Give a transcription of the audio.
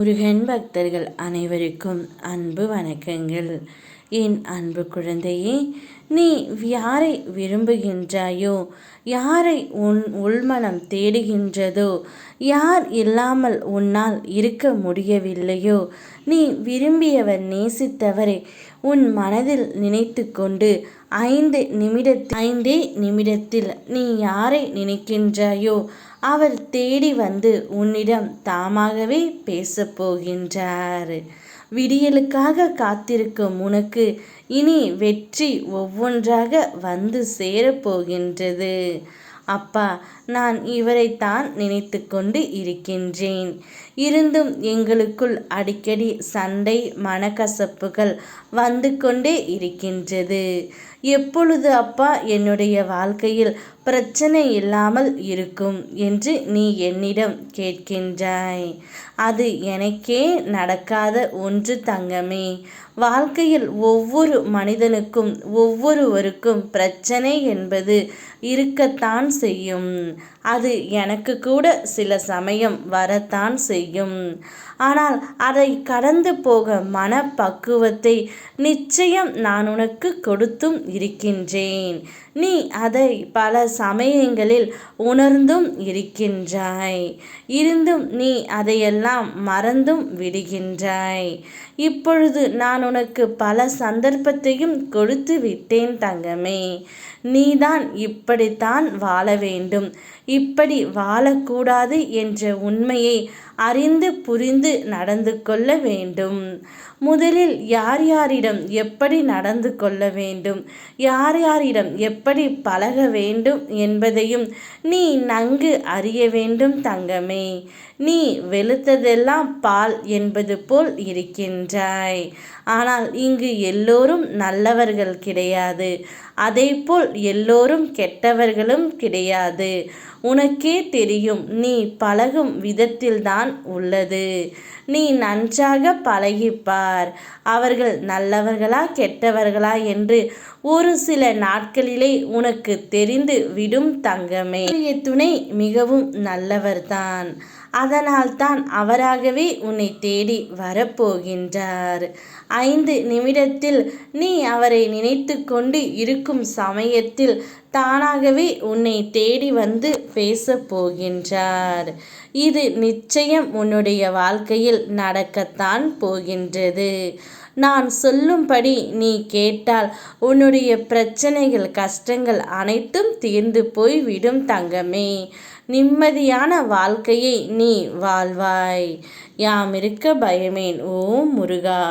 முருகன் பக்தர்கள் அனைவருக்கும் அன்பு வணக்கங்கள். என் அன்பு குழந்தையே நீ யாரை விரும்புகின்றாயோ யாரை உன் உள்மனம் தேடுகின்றதோ யார் இல்லாமல் உன்னால் இருக்க முடியவில்லையோ நீ விரும்பியவர் நேசித்தவரை உன் மனதில் நினைத்து கொண்டு ஐந்து நிமிடத்தில் ஐந்தே நிமிடத்தில் நீ யாரை நினைக்கின்றாயோ அவர் தேடி வந்து உன்னிடம் தாமாகவே பேசப்போகின்றார் விடியலுக்காக காத்திருக்கும் உனக்கு இனி வெற்றி ஒவ்வொன்றாக வந்து சேரப்போகின்றது. அப்பா நான் இவரைத்தான் நினைத்து கொண்டு இருக்கின்றேன். இருந்தும் எங்களுக்குள் அடிக்கடி சண்டை மனக்கசப்புகள் வந்து கொண்டே இருக்கின்றது. எப்பொழுது அப்பா என்னுடைய வாழ்க்கையில் பிரச்சனை இல்லாமல் இருக்கும் என்று நீ என்னிடம் கேட்கின்றாய். அது எனக்கே நடக்காத ஒன்று தங்கமே. வாழ்க்கையில் ஒவ்வொரு மனிதனுக்கும் ஒவ்வொருவருக்கும் பிரச்சனை என்பது இருக்கத்தான் செய்யும். அது எனக்கு கூட சில சமயம் வரத்தான் செய்யும். ஆனால் அதை கடந்து போக மனப்பக்குவத்தை நிச்சயம் நான் உனக்கு கொடுத்தும் இருக்கின்றேன். நீ அதை பல சமயங்களில் உணர்ந்தும் இருக்கின்றாய். இருந்தும் நீ அதையெல்லாம் மறந்தும் விடுகின்றாய். இப்பொழுது நான் உனக்கு பல சந்தர்ப்பத்தையும் கொடுத்து விட்டேன் தங்கமே. நீதான் இப்படித்தான் வாழ வேண்டும். இப்படி வாழக்கூடாது என்ற உண்மையை அறிந்து புரிந்து நடந்து கொள்ள வேண்டும். முதலில் யார் யாரிடம் எப்படி நடந்து கொள்ள வேண்டும்? யார் யாரிடம் எப்படி பழக வேண்டும் என்பதையும் நீ நன்கு அறிய வேண்டும் தங்கமே. நீ வெளுத்ததெல்லாம் பால் என்பது போல் இருக்கின்றாய். ஆனால் இங்கு எல்லோரும் நல்லவர்கள் கிடையாது. அதேபோல் எல்லோரும் கெட்டவர்களும் கிடையாது. உனக்கே தெரியும் நீ பழகும் விதத்தில்தான் உள்ளது. நீ நன்றாக பழகிப்பார். அவர்கள் நல்லவர்களா கெட்டவர்களா என்று ஒரு சில நாட்களிலே உனக்கு தெரிந்து விடும் தங்கமே. துணை மிகவும் நல்லவர்தான். அதனால்தான் அவராகவே உன்னை தேடி வரப்போகின்றார். ஐந்து நிமிடத்தில் நீ அவரை நினைத்து கொண்டு இருக்கும் சமயத்தில் தானாகவே உன்னை தேடி வந்து பேச போகின்றார். இது நிச்சயம் உன்னுடைய வாழ்க்கையில் நடக்கத்தான் போகின்றது. நான் சொல்லும்படி நீ கேட்டால் உன்னுடைய பிரச்சனைகள் கஷ்டங்கள் அனைத்தும் தீர்ந்து போய் விடும் தங்கமே. நிம்மதியான வாழ்க்கையை நீ வாழ்வாய். யாம் இருக்க பயமேன் ஓ முருகா.